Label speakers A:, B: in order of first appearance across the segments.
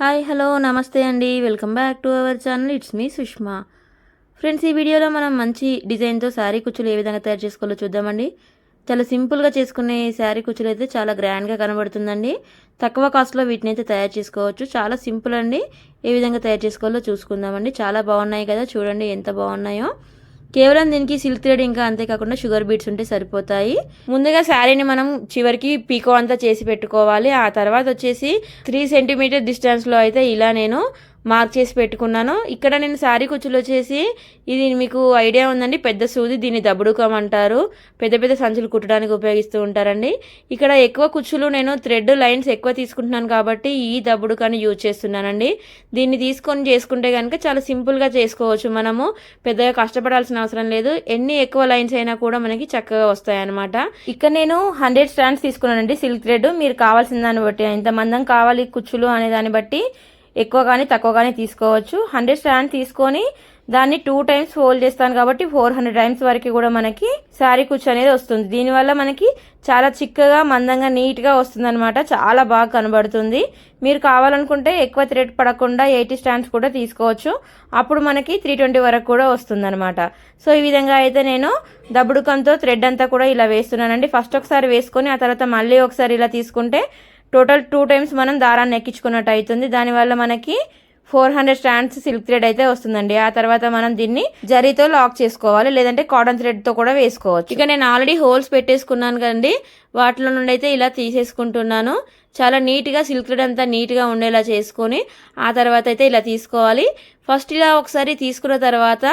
A: Hi hello నమస్తే అండి. Welcome back to our channel. It's me Sushma. Friends ఈ వీడియోలో మనం మంచి డిజైన్తో శారీ కుచ్చులు ఏ విధంగా తయారు చేసుకోవాలో చూద్దామండి. చాలా సింపుల్గా చేసుకునే ఈ శారీ కుచ్చులు అయితే చాలా గ్రాండ్గా కనబడుతుందండి. తక్కువ కాస్ట్లో వీటిని అయితే తయారు చేసుకోవచ్చు. చాలా సింపుల్ అండి. ఏ విధంగా తయారు చేసుకోవాలో చూసుకుందామండి. చాలా బాగున్నాయి కదా. చూడండి ఎంత బాగున్నాయో. కేవలం దీనికి సిల్క్ థ్రెడ్ ఇంకా అంతేకాకుండా షుగర్ బీట్స్ ఉంటే సరిపోతాయి. ముందుగా శారీని మనం చివరికి పీకో అంతా చేసి పెట్టుకోవాలి. ఆ తర్వాత వచ్చేసి త్రీ సెంటీమీటర్ డిస్టెన్స్లో అయితే ఇలా నేను మార్క్ చేసి పెట్టుకున్నాను. ఇక్కడ నేను శారీ కుచ్చులు వచ్చేసి ఇది మీకు ఐడియా ఉందండి. పెద్ద సూది దీన్ని దబ్బుడుకం అంటారు పెద్ద పెద్ద సంచులు కుట్టడానికి ఉపయోగిస్తూ ఉంటారండి. ఇక్కడ ఎక్కువ కుచ్చులు నేను థ్రెడ్ లైన్స్ ఎక్కువ తీసుకుంటున్నాను కాబట్టి ఈ దబ్బుడుకాన్ని యూజ్ చేస్తున్నానండి. దీన్ని తీసుకొని చేసుకుంటే కనుక చాలా సింపుల్గా చేసుకోవచ్చు మనము. పెద్దగా కష్టపడాల్సిన అవసరం లేదు. ఎన్ని ఎక్కువ లైన్స్ అయినా కూడా మనకి చక్కగా వస్తాయి అనమాట ఇక్కడ నేను హండ్రెడ్ స్టాండ్స్ తీసుకున్నానండి సిల్క్ థ్రెడ్. మీరు కావాల్సిన దాన్ని బట్టి ఎంతమందం కావాలి కుచ్చులు అనే దాన్ని బట్టి ఎక్కువ కానీ తక్కువ కానీ తీసుకోవచ్చు. హండ్రెడ్ స్టాండ్ తీసుకొని దాన్ని టూ టైమ్స్ ఫోల్డ్ చేస్తాను కాబట్టి ఫోర్ హండ్రెడ్ టైమ్స్ వరకు కూడా మనకి శారీ కుచ్చు అనేది వస్తుంది. దీనివల్ల మనకి చాలా చిక్కగా మందంగా నీట్గా వస్తుంది అనమాట చాలా బాగా కనబడుతుంది. మీరు కావాలనుకుంటే ఎక్కువ థ్రెడ్ పడకుండా ఎయిటీ స్టాండ్స్ కూడా తీసుకోవచ్చు. అప్పుడు మనకి త్రీ ట్వంటీ వరకు కూడా వస్తుందనమాట సో ఈ విధంగా అయితే నేను దబ్బుడుకంతో థ్రెడ్ అంతా కూడా ఇలా వేస్తున్నానండి. ఫస్ట్ ఒకసారి వేసుకొని ఆ తర్వాత మళ్ళీ ఒకసారి ఇలా తీసుకుంటే టోటల్ టూ టైమ్స్ మనం దారాన్ని ఎక్కించుకున్నట్టు అవుతుంది. దానివల్ల మనకి four hundred stands silk thread అయితే వస్తుందండి. ఆ తర్వాత మనం దీన్ని జరీతో లాక్ చేసుకోవాలి. లేదంటే కాటన్ థ్రెడ్తో కూడా వేసుకోవచ్చు. ఇక నేను ఆల్రెడీ హోల్స్ పెట్టేసుకున్నాను కదండి. వాటిలో నుండి అయితే ఇలా తీసేసుకుంటున్నాను. చాలా నీట్గా సిల్క్ థ్రెడ్ అంతా నీట్గా ఉండేలా చేసుకొని ఆ తర్వాత అయితే ఇలా తీసుకోవాలి. ఫస్ట్ ఇలా ఒకసారి తీసుకున్న తర్వాత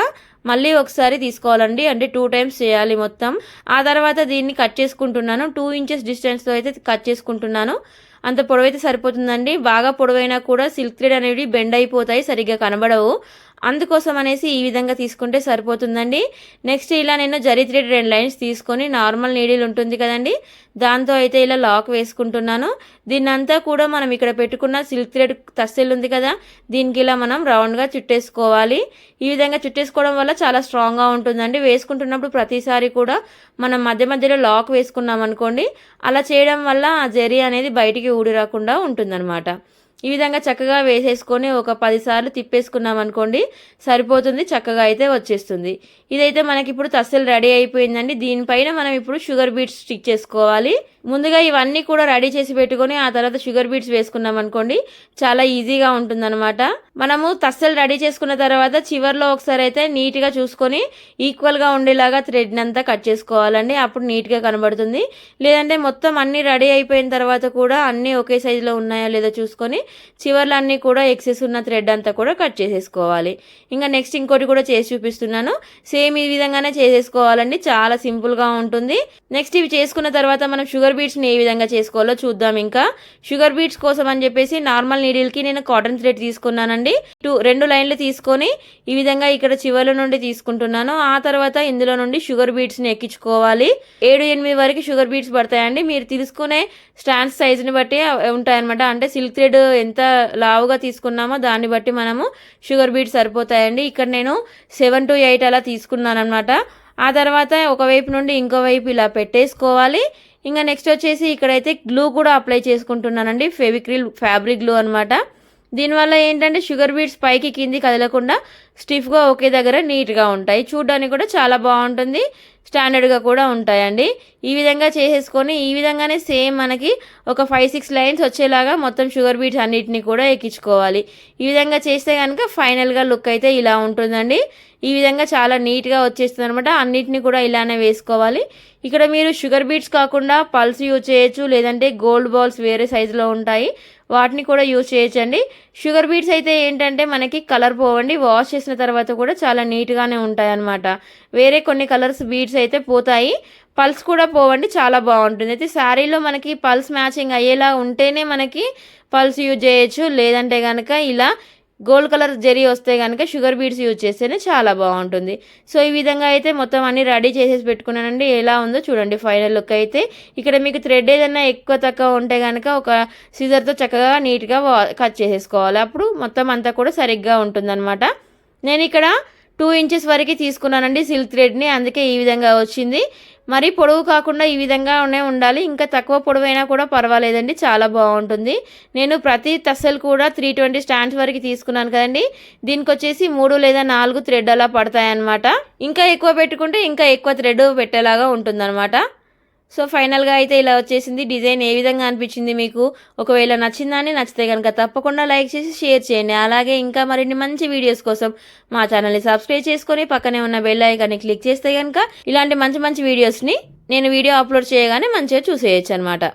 A: మళ్ళీ ఒకసారి తీసుకోవాలండి. అంటే టూ టైమ్స్ చేయాలి మొత్తం. ఆ తర్వాత దీన్ని కట్ చేసుకుంటున్నాను. టూ ఇంచెస్ డిస్టెన్స్తో అయితే కట్ చేసుకుంటున్నాను. అంత పొడవైతే సరిపోతుందండి. బాగా పొడవైనా కూడా సిల్క్ థ్రెడ్ అనేవి బెండ్ అయిపోతాయి. సరిగ్గా కనబడవు. అందుకోసం అనేసి ఈ విధంగా తీసుకుంటే సరిపోతుందండి. నెక్స్ట్ ఇలా నేను జరీ థ్రెడ్ రెండు లైన్స్ తీసుకొని నార్మల్ నీడిల్ ఉంటుంది కదండి దాంతో అయితే ఇలా లాక్ వేసుకుంటున్నాను. దీన్నంతా కూడా మనం ఇక్కడ పెట్టుకున్న సిల్క్ థ్రెడ్ తస్సెల్ ఉంది కదా దీనికి ఇలా మనం రౌండ్గా చుట్టేసుకోవాలి. ఈ విధంగా చుట్టేసుకోవడం వల్ల చాలా స్ట్రాంగ్గా ఉంటుందండి. వేసుకుంటున్నప్పుడు ప్రతిసారి కూడా మనం మధ్య మధ్యలో లాక్ వేసుకున్నాం అనుకోండి అలా చేయడం వల్ల ఆ జరీ అనేది బయటికి ఊడి రాకుండా ఉంటుందన్నమాట. ఈ విధంగా చక్కగా వేసేసుకొని ఒక పదిసార్లు తిప్పేసుకున్నాం అనుకోండి సరిపోతుంది చక్కగా అయితే వచ్చేస్తుంది. ఇదైతే మనకి ఇప్పుడు తస్సలు రెడీ అయిపోయిందండి. దీనిపైన మనం ఇప్పుడు షుగర్ బీట్స్ స్టిక్ చేసుకోవాలి. ముందుగా ఇవన్నీ కూడా రెడీ చేసి పెట్టుకొని ఆ తర్వాత షుగర్ బీట్స్ వేసుకున్నాం అనుకోండి చాలా ఈజీగా ఉంటుందన్నమాట. మనము తస్సలు రెడీ చేసుకున్న తర్వాత చివర్లో ఒకసారి అయితే నీట్గా చూసుకొని ఈక్వల్గా ఉండేలాగా థ్రెడ్ అంతా కట్ చేసుకోవాలండి. అప్పుడు నీట్గా కనబడుతుంది. లేదంటే మొత్తం అన్నీ రెడీ అయిపోయిన తర్వాత కూడా అన్నీ ఒకే సైజులో ఉన్నాయా లేదో చూసుకొని చివర్లో అన్నీ కూడా ఎక్సెస్ ఉన్న థ్రెడ్ అంతా కూడా కట్ చేసేసుకోవాలి. ఇంకా నెక్స్ట్ ఇంకోటి కూడా చేసి చూపిస్తున్నాను. సేమ్ ఈ విధంగానే చేసేసుకోవాలండి. చాలా సింపుల్గా ఉంటుంది. నెక్స్ట్ ఇవి చేసుకున్న తర్వాత మనం షుగర్ బీట్స్ని ఏ విధంగా చేసుకోవాలో చూద్దాం ఇంకా. షుగర్ బీట్స్ కోసం అని చెప్పేసి నార్మల్ నీడిల్కి నేను కాటన్ థ్రెడ్ తీసుకున్నానండి. టూ రెండు లైన్లు తీసుకొని ఈ విధంగా ఇక్కడ చివర్ల నుండి తీసుకుంటున్నాను. ఆ తర్వాత ఇందులో నుండి షుగర్ బీట్స్ని ఎక్కించుకోవాలి. ఏడు ఎనిమిది వరకు షుగర్ బీట్స్ పడతాయండి. మీరు తీసుకునే స్టాండ్స్ సైజుని బట్టి ఉంటాయన్నమాట. అంటే సిల్క్ థ్రెడ్ ఎంత లావుగా తీసుకున్నామో దాన్ని బట్టి మనము షుగర్ బీట్స్ సరిపోతాయండి. ఇక్కడ నేను సెవెన్ టు ఎయిట్ అలా తీసుకున్నాను అనమాట ఆ తర్వాత ఒకవైపు నుండి ఇంకోవైపు ఇలా పెట్టేసుకోవాలి. ఇంకా నెక్స్ట్ వచ్చేసి ఇక్కడైతే గ్లూ కూడా అప్లై చేసుకుంటున్నానండి ఫెవిక్రిల్ ఫ్యాబ్రిక్ గ్లూ అనమాట దీనివల్ల ఏంటంటే షుగర్ బీట్స్ పైకి కింది కదలకుండా స్టిఫ్గా ఒకే దగ్గర నీట్గా ఉంటాయి. చూడడానికి కూడా చాలా బాగుంటుంది స్టాండర్డ్గా కూడా ఉంటాయండి. ఈ విధంగా చేసేసుకొని ఈ విధంగానే సేమ్ మనకి ఒక ఫైవ్ సిక్స్ లైన్స్ వచ్చేలాగా మొత్తం షుగర్ బీట్స్ అన్నిటిని కూడా ఎక్కించుకోవాలి. ఈ విధంగా చేస్తే కనుక ఫైనల్గా లుక్ అయితే ఇలా ఉంటుందండి. ఈ విధంగా చాలా నీట్గా వచ్చేస్తుంది అనమాట అన్నిటిని కూడా ఇలానే వేసుకోవాలి. ఇక్కడ మీరు షుగర్ బీట్స్ కాకుండా పల్స్ యూజ్ చేయొచ్చు లేదంటే గోల్డ్ బాల్స్ వేరే సైజులో ఉంటాయి. వాటిని కూడా యూజ్ చేయొచ్చండి. షుగర్ బీట్స్ అయితే ఏంటంటే మనకి కలర్ పోవండి. వాష్ చేసిన తర్వాత కూడా చాలా నీట్గానే ఉంటాయి అన్నమాట వేరే కొన్ని కలర్స్ బీట్స్ అయితే పోతాయి. పల్స్ కూడా పోవండి. చాలా బాగుంటుంది. అయితే శారీలో మనకి పల్స్ మ్యాచింగ్ అయ్యేలా ఉంటేనే మనకి పల్స్ యూజ్ చేయొచ్చు. లేదంటే కనుక ఇలా గోల్డ్ కలర్ జరీ వస్తే కనుక షుగర్ బీడ్స్ యూజ్ చేస్తేనే చాలా బాగుంటుంది. సో ఈ విధంగా అయితే మొత్తం అన్ని రెడీ చేసేసి పెట్టుకున్నానండి. ఎలా ఉందో చూడండి ఫైనల్ లుక్ అయితే. ఇక్కడ మీకు థ్రెడ్ ఏదైనా ఎక్కువ తక్కువ ఉంటే కనుక ఒక సీజర్తో చక్కగా నీట్గా కట్ చేసేసుకోవాలి. అప్పుడు మొత్తం అంతా కూడా సరిగ్గా ఉంటుందన్నమాట. నేను ఇక్కడ టూ ఇంచెస్ వరకు తీసుకున్నానండి సిల్క్ థ్రెడ్ని. అందుకే ఈ విధంగా వచ్చింది. మరీ పొడవు కాకుండా ఈ విధంగానే ఉండాలి. ఇంకా తక్కువ పొడవైనా కూడా పర్వాలేదండి. చాలా బాగుంటుంది. నేను ప్రతి తస్సలు కూడా త్రీ ట్వంటీ స్టాండ్స్ వరకు తీసుకున్నాను కదండి. దీనికి వచ్చేసి మూడు లేదా నాలుగు థ్రెడ్ అలా పడతాయన్నమాట. ఇంకా ఎక్కువ పెట్టుకుంటే ఇంకా ఎక్కువ థ్రెడ్ పెట్టేలాగా ఉంటుందన్నమాట. సో ఫైనల్గా అయితే ఇలా వచ్చేసింది. డిజైన్ ఏ విధంగా అనిపించింది మీకు? ఒకవేళ నచ్చిందని నచ్చితే కనుక తప్పకుండా లైక్ చేసి షేర్ చేయండి. అలాగే ఇంకా మరిన్ని మంచి వీడియోస్ కోసం మా ఛానల్ని సబ్స్క్రైబ్ చేసుకొని పక్కనే ఉన్న బెల్ ఐకాన్ని క్లిక్ చేస్తే కనుక ఇలాంటి మంచి మంచి వీడియోస్ని నేను వీడియో అప్లోడ్ చేయగానే మంచిగా చూసేయచ్చు అనమాట